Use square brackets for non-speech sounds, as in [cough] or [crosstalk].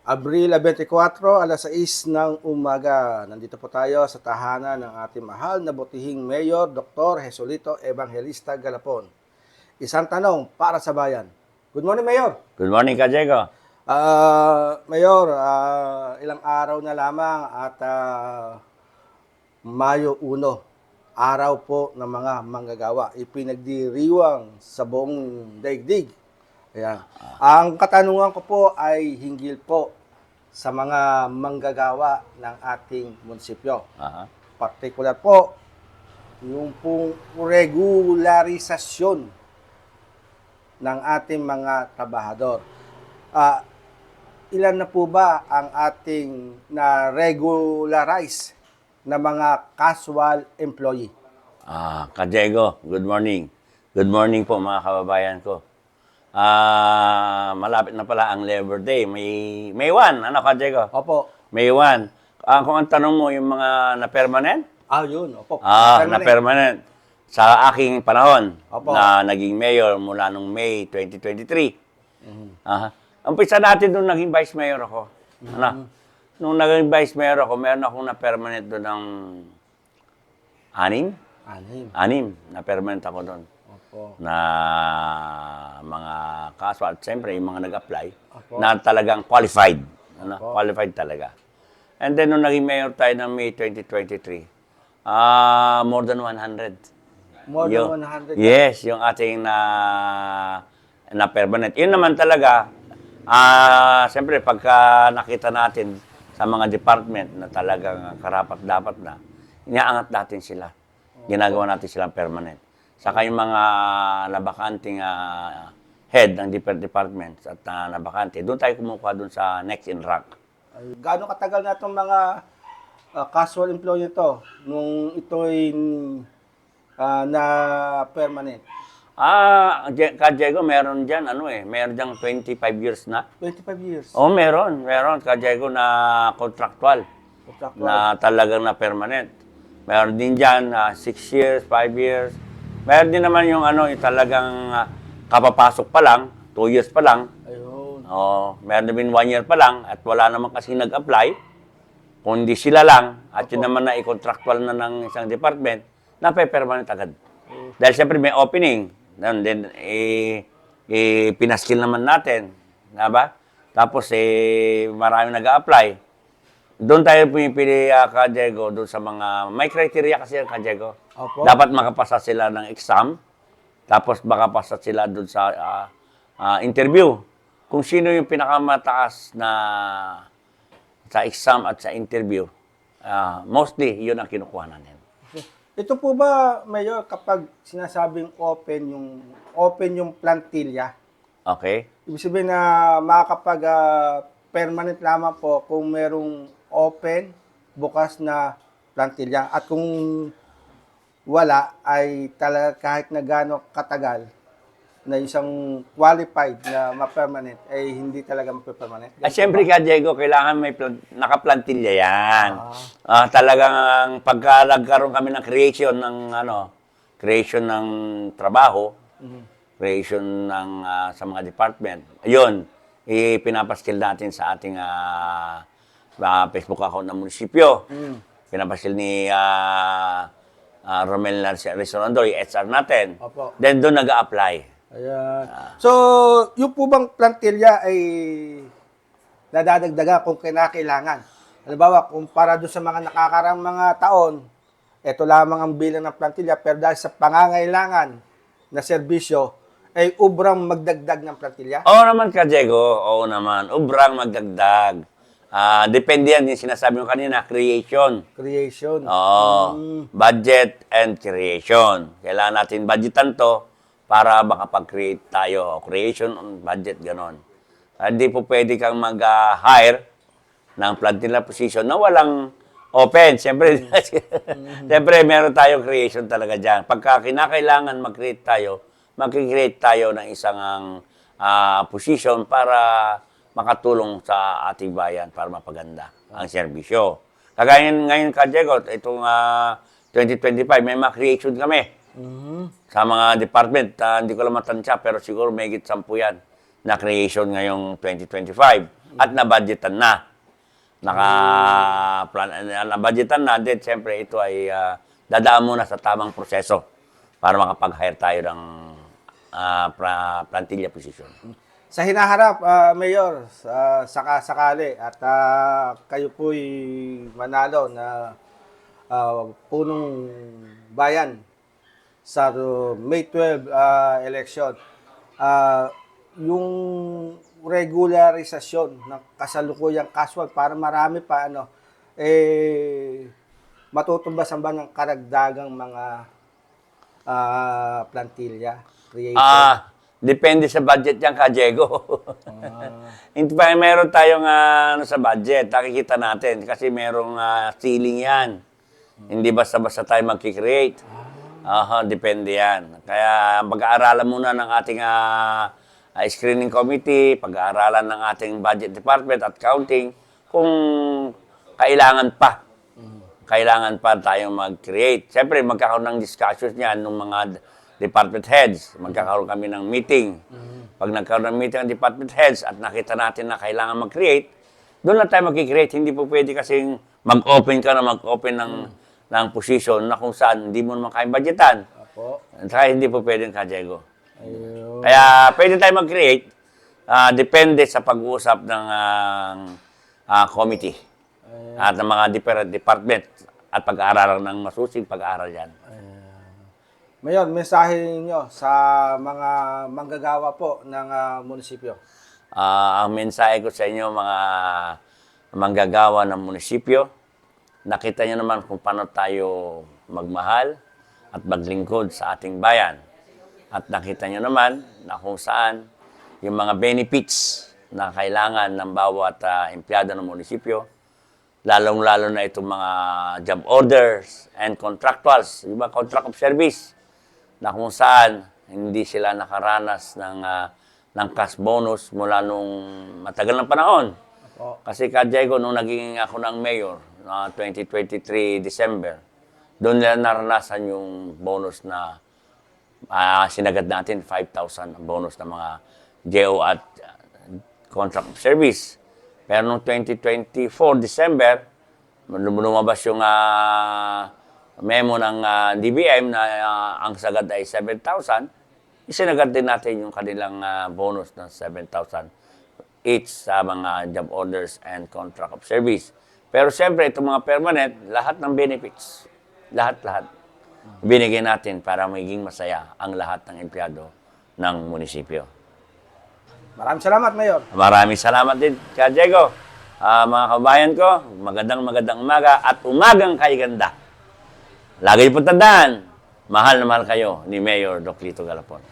Abril 24, alas 6 ng umaga. Nandito po tayo sa tahanan ng ating mahal na butihing Mayor Dr. Jesolito Evangelista Galapon. Isang tanong para sa bayan. Good morning, Mayor. Good morning, Kajego. Ah, Mayor, ah, ilang araw na lamang at ah, Mayo 1, araw po ng mga manggagawa. Ipinagdiriwang sa buong daigdig. Ayan. Ang katanungan ko po ay hinggil po sa mga manggagawa ng ating munisipyo. Aha. Particular po, yung pong regularisasyon ng ating mga trabahador. Ah, ilan na po ba ang ating na regularize na mga casual employee? Ah, Kajego, good morning. Good morning po mga kababayan ko. Ah, malapit na pala ang Labor Day. May May 1, ano Kajego? Opo. May 1. Ah, kung ang tanong mo yung mga na permanent? Ah, yun. Opo. Ah, na Permanent. permanent. Sa aking panahon Opo. na naging mayor mula nung May 2023. Mhm. Aha. Umpisa natin nung naging vice mayor ako. Ano? Nung naging vice mayor ako, meron akong na permanent doon ng anim? Anim. Anim na permanent ako doon. Opo. Na mga kaso at siyempre yung mga nag-apply Opo. na talagang qualified. Ano? Opo. Qualified talaga. And then nung naging mayor tayo ng May 2023, ah more than 100. More Yung- than 100. Yes, yung ating na na permanent. Yun naman talaga, ah siyempre pagka nakita natin sa mga department na talagang karapat dapat na, inaangat natin sila. Ginagawa natin silang permanent. Saka yung mga nabakanting ah, head ng different departments at uh, nabakante, doon tayo kumukuha doon sa next in rank. Gaano katagal na itong mga ah, casual employee ito nung ito'y ah, na permanent? Ah, Ka Diego, meron dyan, ano eh, meron dyan 25 years na. 25 years. Oh, meron, meron, Ka Diego, na contractual. Contractual. na talagang na permanent. Meron din dyan, 6 years, 5 years. Meron din naman yung ano, yung talagang ah, kapapasok pa lang, 2 years pa lang. Ayun. Oh, meron din 1 year pa lang at wala naman kasi nag-apply. Kundi sila lang at yun naman na i-contractual na ng isang department, nape-permanent agad. Dahil siyempre may opening. And then, eh, eh, pinaskill naman natin. Na ba? Tapos, eh, marami nag-a-apply. Doon tayo pumipili, uh, ka Diego, doon sa mga, may criteria kasi yan, ka Diego. Opo. Dapat makapasa sila ng exam, tapos makapasa sila doon sa ah, ah, interview. Kung sino yung pinakamataas na sa exam at sa interview, ah, mostly, yun ang kinukuha natin. Ito po ba, Mayor, kapag sinasabing open yung open yung plantilla, Okay? ibig sabihin na makakapag ah, permanent lamang po kung merong open, bukas na plantilla. At kung wala, ay talaga kahit na gaano katagal na isang qualified na ma-permanent, ay hindi talaga ma-permanent. At syempre ka, Diego, kailangan may plan- nakaplantilya yan. Ah, talagang pagka nagkaroon kami ng creation ng ano, creation ng trabaho, creation ng ah, sa mga department. Ayun, ipinapaskil natin sa ating ah, ah, Facebook account ng munisipyo. Pinapaskil ni ah, ah, Romel Resonondo, yung HR natin. Opo. Then doon nag-a-apply. Ayan. So, yung po bang plantilla ay nadadagdagan kung kinakailangan? Halimbawa, kung para doon sa mga nakakarang mga taon, ito lamang ang bilang ng plantilla, pero dahil sa pangangailangan na serbisyo, ay ubrang magdagdag ng plantilla? Oo naman ka, Diego. Oo naman. Ubrang magdagdag. Ah, depende yan yung sinasabi mo kanina, creation. Creation. Oo. Mm. Budget and creation. Kailangan natin budgetan to para makapag-create tayo. Creation on budget, ganon. Ah, Hindi po pwede kang mag-hire ng plantilla position na walang open. Siyempre, [laughs] siyempre meron tayong creation talaga dyan. Pagka kinakailangan mag-create tayo, mag-create tayo ng isang ah, position para makatulong sa ating bayan para mapaganda ang serbisyo. Kagaya ngayon ka, Diego, itong ah, 2025, may mga creation kami Mhm. sa mga department. ah, hindi ko lang matansya, pero siguro may higit sampu yan na creation ngayong 2025. at nabudgetan na. Naka plan nabudgetan na din siyempre ito ay ah, dadaan muna sa tamang proseso para makapag-hire tayo ng ah, pra, plantilla position. Sa hinaharap, ah, Mayor, sa saka-sakali at ah, kayo po'y manalo na ah, punong bayan sa uh, May 12 ah, election. Ah, yung regularisasyon ng kasalukuyang casual para marami pa ano eh matutumbasan ba ng karagdagang mga ah, plantilla creation? Ah, depende sa budget yan, ka, Diego. [laughs] Hindi pa meron tayong ah, ano sa budget, nakikita natin kasi merong ah, ceiling yan. Hindi basta-basta tayo magki-create. Aha, depende yan. Kaya pag-aaralan muna ng ating ah, ah, screening committee, pag-aaralan ng ating budget department at counting kung kailangan pa kailangan pa tayong mag-create. Siyempre, magkakaroon ng discussions niyan ng mga department heads. Magkakaroon kami ng meeting. Pag nagkaroon ng meeting ng department heads at nakita natin na kailangan mag-create, doon lang tayo mag-create. Hindi po pwede kasing mag-open ka na mag-open ng, ng position na kung saan hindi mo naman kayang budgetan. Apo. At saka hindi po pwede ka, Diego. Ayun. Kaya pwede tayo mag-create. ah, depende sa pag-uusap ng ah, ah, committee at ng mga different department at pag-aaralan ng masusing pag-aaral yan. Mayor, mensahe niyo sa mga manggagawa po ng ah, munisipyo. Ah, ang mensahe ko sa inyo, mga manggagawa ng munisipyo, nakita nyo naman kung paano tayo magmahal at maglingkod sa ating bayan. At nakita nyo naman na kung saan yung mga benefits na kailangan ng bawat ah, empleyado ng munisipyo, lalong-lalo na itong mga job orders and contractuals, yung mga contract of service, na kung saan hindi sila nakaranas ng ah, ng cash bonus mula nung matagal ng panahon. Opo. Kasi ka Diego, nung naging ako ng mayor, na 2023 December, doon nila naranasan yung bonus na ah, sinagad natin, 5,000 ang bonus ng mga GO at ah, contract of service. Pero nung 2024 December, lumabas yung ah, memo ng ah, DBM na ah, ang sagad ay 7,000, isinagad din natin yung kanilang ah, bonus ng 7,000 each sa mga job orders and contract of service. Pero siyempre, itong mga permanent, lahat ng benefits, lahat-lahat, binigyan natin para maging masaya ang lahat ng empleyado ng munisipyo. Maraming salamat, Mayor. Maraming salamat din, Ka Diego. Ah, mga kabayan ko, magandang magandang umaga at umagang kay ganda. Lagi po tandaan, mahal na mahal kayo ni Mayor Doclito Galapon.